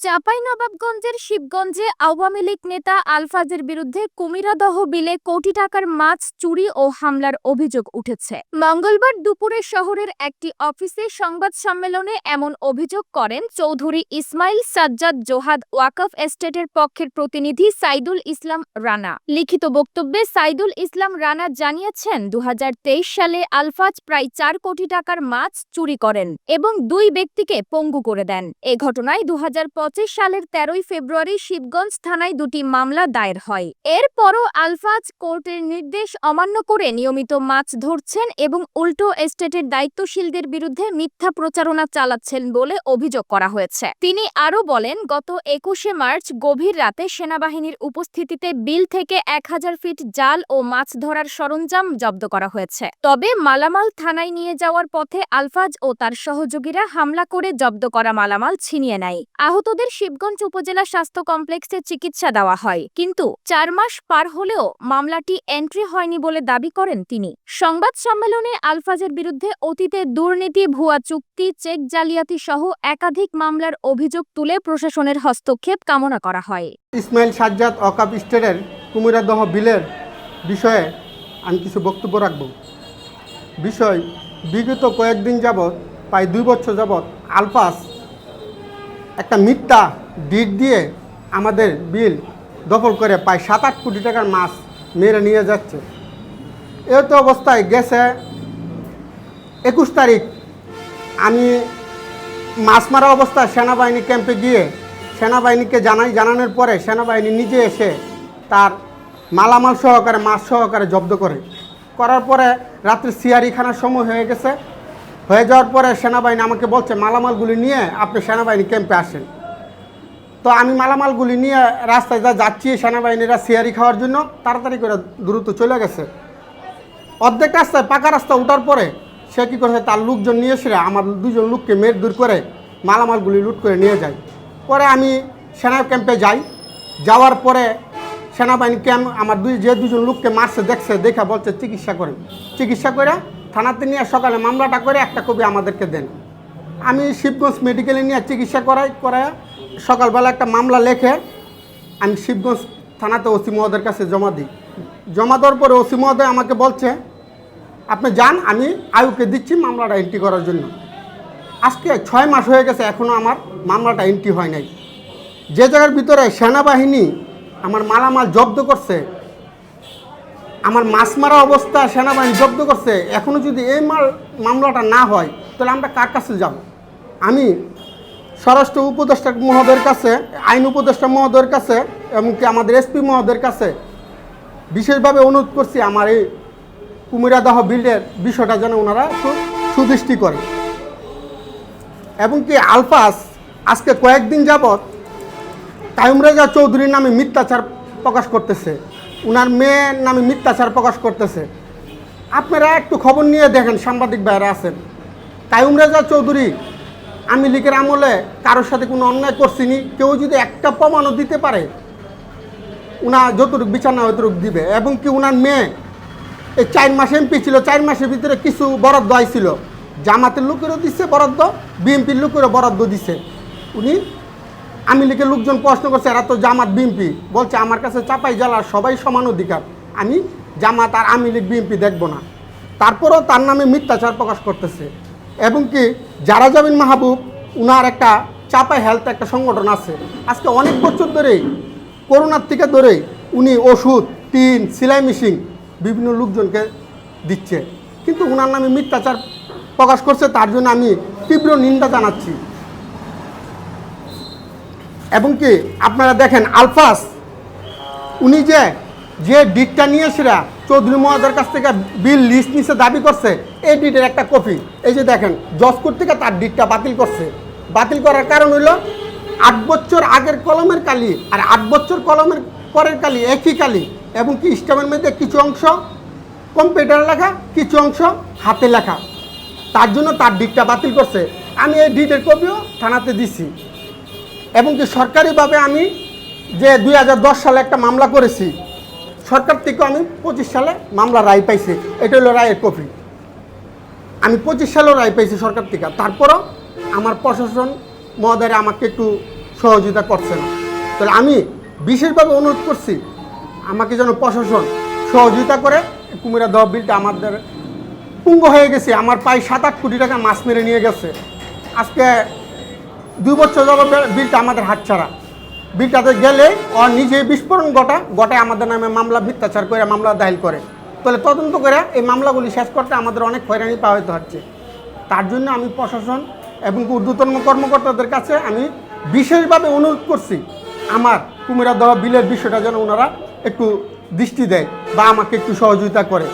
চাঁপাইনবাবগঞ্জের শিবগঞ্জে আওয়ামী লীগ নেতা আলফাজের বিরুদ্ধে কুমিরাদহ বিলে কোটি টাকার মাছ চুরি ও হামলার অভিযোগ উঠেছে। মঙ্গলবার দুপুরে শহরের একটি অফিসে সংবাদ সম্মেলনে এমন অভিযোগ করেন চৌধুরী ইসমাইল সাজ্জাদ জোহাদ ওয়াকফ এস্টেটের পক্ষের প্রতিনিধি সাইদুল ইসলাম রানা। লিখিত বক্তব্যে সাইদুল ইসলাম রানা জানিয়েছেন দু হাজার তেইশ সালে আলফাজ প্রায় চার কোটি টাকার মাছ চুরি করেন এবং দুই ব্যক্তিকে পঙ্গু করে দেন। এ ঘটনায় দু হাজার সালের তেরোই ফেব্রুয়ারি শিবগঞ্জ থানায় দুটি মামলা দায়ের হয়। এরপরও আলফাজ কোর্টের নির্দেশ অমান্য করে নিয়মিত মাছ ধরছেন এবং উল্টো এস্টেটের দায়িত্বশীলদের বিরুদ্ধে মিথ্যা প্রচারণা চালাচ্ছেন বলে অভিযোগ করা হয়েছে। তিনি আরও বলেন, গত একুশে মার্চ গভীর রাতে সেনাবাহিনীর উপস্থিতিতে বিল থেকে এক হাজার ফিট জাল ও মাছ ধরার সরঞ্জাম জব্দ করা হয়েছে। তবে মালামাল থানায় নিয়ে যাওয়ার পথে আলফাজ ও তার সহযোগীরা হামলা করে জব্দ করা মালামাল ছিনিয়ে নেয়। আহতদের শিবগঞ্জ উপজেলা স্বাস্থ্য কমপ্লেক্সে চিকিৎসা দেওয়া হয়। কিন্তু চার মাস পার হলেও মামলাটি এন্ট্রি হয়নি বলে দাবি করেন তিনি। সংবাদ সম্মেলনে আলফাজের বিরুদ্ধে অতীতে দুর্নীতি, ভুয়া চুক্তি, চেক জালিয়াতি সহ একাধিক মামলার অভিযোগ তুলে প্রশাসনের হস্তক্ষেপ কামনা করা হয়। ইসমাইল সাজ্জাদ অকাপ স্টেটের কুমিরাদহ বিলের বিষয়ে আমি কিছু বক্তব্য রাখব। বিষয়, বিগত কয়েকদিন যাবৎ, প্রায় দুই বছর যাবৎ আলফাস একটা মিথ্যা ডিট দিয়ে আমাদের বিল দখল করে প্রায় সাত আট কোটি টাকার মাছ মেরে নিয়ে যাচ্ছে। এই তো অবস্থায় গেছে একুশ তারিখ। আমি মাছ মারা অবস্থায় সেনাবাহিনী ক্যাম্পে গিয়ে সেনাবাহিনীকে জানাই, জানানোর পরে সেনাবাহিনী নিজে এসে তার মালামাল সহকারে, মাছ সহকারে জব্দ করে। করার পরে রাত্রে সিয়ারি খানার সময় হয়ে গেছে। হয়ে যাওয়ার পরে সেনাবাহিনী আমাকে বলছে, মালামালগুলি নিয়ে আপনি সেনাবাহিনী ক্যাম্পে আসেন। তো আমি মালামালগুলি নিয়ে রাস্তায় যা যাচ্ছি সেনাবাহিনীরা সিয়ারি খাওয়ার জন্য, তাড়াতাড়ি করে দ্রুত চলে গেছে। অর্ধেক রাস্তায় পাকা রাস্তা ওঠার পরে সে কী করেছে, তার লোকজন নিয়ে এসে আমার দুজন লোককে মের দূর করে মালামালগুলি লুট করে নিয়ে যায়। পরে আমি সেনা ক্যাম্পে যাই। যাওয়ার পরে সেনাবাহিনী ক্যাম্প, আমার দুই, যে দুজন লোককে মারছে, দেখছে, দেখা বলছে, চিকিৎসা করে চিকিৎসা করে থানাতে নিয়ে সকালে মামলাটা করে একটা কপি আমাদেরকে দেন। আমি শিবগঞ্জ মেডিকেলে নিয়ে চিকিৎসা করাই, করায় সকালবেলা একটা মামলা লেখে, আমি শিবগঞ্জ থানাতে ওসি মহোদয়ের কাছে জমা দিই। জমা দেওয়ার পরে ওসি মহোদয় আমাকে বলছে, আপনি যান, আমি আয়ুকে দিচ্ছি মামলাটা এন্ট্রি করার জন্য। আজকে ছয় মাস হয়ে গেছে এখনও আমার মামলাটা এন্ট্রি হয় নাই। যে জায়গার ভিতরে সেনাবাহিনী আমার মালামাল জব্দ করছে আমার মাছ মারা অবস্থা সেনাবাহিনী জব্দ করছে। এখনও যদি এই মাল মামলাটা না হয়, তাহলে আমরা কার কাছে যাব? আমি স্বরাষ্ট্র উপদেষ্টা মহোদয়ের কাছে, আইন উপদেষ্টা মহোদয়ের কাছে, এমনকি আমাদের এসপি মহোদয়ের কাছে বিশেষভাবে অনুরোধ করছি আমার এই কুমিরাদহ বিল্ডের বিষয়টা যেন ওনারা সুদৃষ্টি করে। এবং কি আলফাস আজকে কয়েকদিন যাবৎ কায়ুম চৌধুরীর নামে মিথ্যাচার প্রকাশ করতেছে। উনার মেয়ের নামে মিথ্যাচার প্রকাশ করতেছে। আপনারা একটু খবর নিয়ে দেখেন, সাংবাদিক ভাইরা আছেন। কায়ুম রেজা চৌধুরী আমি লীগের আমলে কারোর সাথে কোনো অন্যায় করছিনি? কেউ যদি একটা প্রমাণও দিতে পারে উনার যতটুকু বিচার না দিবে। এবং কি উনার মেয়ে, এই চার মাস এমপি ছিল, চার মাসের ভিতরে কিছু বরাদ্দ আইছিল। জামাতের লোকেরও দিচ্ছে বরাদ্দ, বিএনপির লোকেরও বরাদ্দ দিছে। উনি আমি লীগের লোকজন প্রশ্ন করছে, এরা তো জামাত, বিএনপি। বলছে, আমার কাছে চাপাই জেলার সবাই সমান অধিকার। আমি জামাত আর আমি লীগ, বিএনপি দেখব না। তারপরেও তার নামে মিথ্যাচার প্রকাশ করতেছে। এবং কি, যারা যাবেন মাহবুব, উনার একটা চাপাই হেলথ একটা সংগঠন আছে। আজকে অনেক বছর ধরেই, করোনার থেকে ধরেই, উনি ওষুধ, টিন, সেলাই মেশিন বিভিন্ন লোকজনকে দিচ্ছে। কিন্তু ওনার নামে মিথ্যাচার প্রকাশ করছে, তার জন্য আমি তীব্র নিন্দা জানাচ্ছি। এবং কি আপনারা দেখেন আলফাস, উনি যে যে ডিটটা নিয়ে সেরা চৌধুরী মহাদের কাছ থেকে বিল লিস্ট নিচে দাবি করছে, এই ডিটের একটা কপি এই যে দেখেন জজকোর্ট থেকে তার ডিটটা বাতিল করছে। বাতিল করার কারণ হইল, আট বছর আগের কলমের কালি আর আট বছর কলমের পরের কালি একই কালি এবং কি স্টামের মধ্যে কিছু অংশ কম্পিউটার লেখা, কিছু অংশ হাতে লেখা। তার জন্য তার ডিটটা বাতিল করছে। আমি এই ডিটের কপিও থানাতে দিছি। এবং কি সরকারিভাবে আমি যে দু হাজার দশ সালে একটা মামলা করেছি, সরকার থেকে আমি পঁচিশ সালে মামলা রায় পাইছি। এটা হলো রায়ের কপি আমি পঁচিশ সালেও রায় পাইছি সরকার থেকে। তারপরও আমার প্রশাসন মহোদয় আমাকে একটু সহযোগিতা করছে না। তাহলে আমি বিশেষভাবে অনুরোধ করছি, আমাকে যেন প্রশাসন সহযোগিতা করে। কুমিরা দহ বিলটা আমাদের পুঙ্গ হয়ে গেছে। আমার প্রায় সাত আট কোটি টাকা মাছ মেরে নিয়ে গেছে। আজকে দুই বছর যাবত বিলটা আমাদের হাতছাড়া বিলটাতে গেলে ও নিজে বিস্ফোরণ ঘটা, ঘটায় আমাদের নামে মামলা মিথ্যাচার করে মামলা দায়ের করে। তাহলে তদন্ত করে এই মামলাগুলি শেষ করতে আমাদের অনেক হয়রানি পাওয়াতে হচ্ছে। তার জন্য আমি প্রশাসন এবং ঊর্ধ্বতন কর্মকর্তাদের কাছে আমি বিশেষভাবে অনুরোধ করছি, আমার কুমিরা দেওয়া বিলের বিষয়টা যেন ওনারা একটু দৃষ্টি দেয় বা আমাকে একটু সহযোগিতা করে।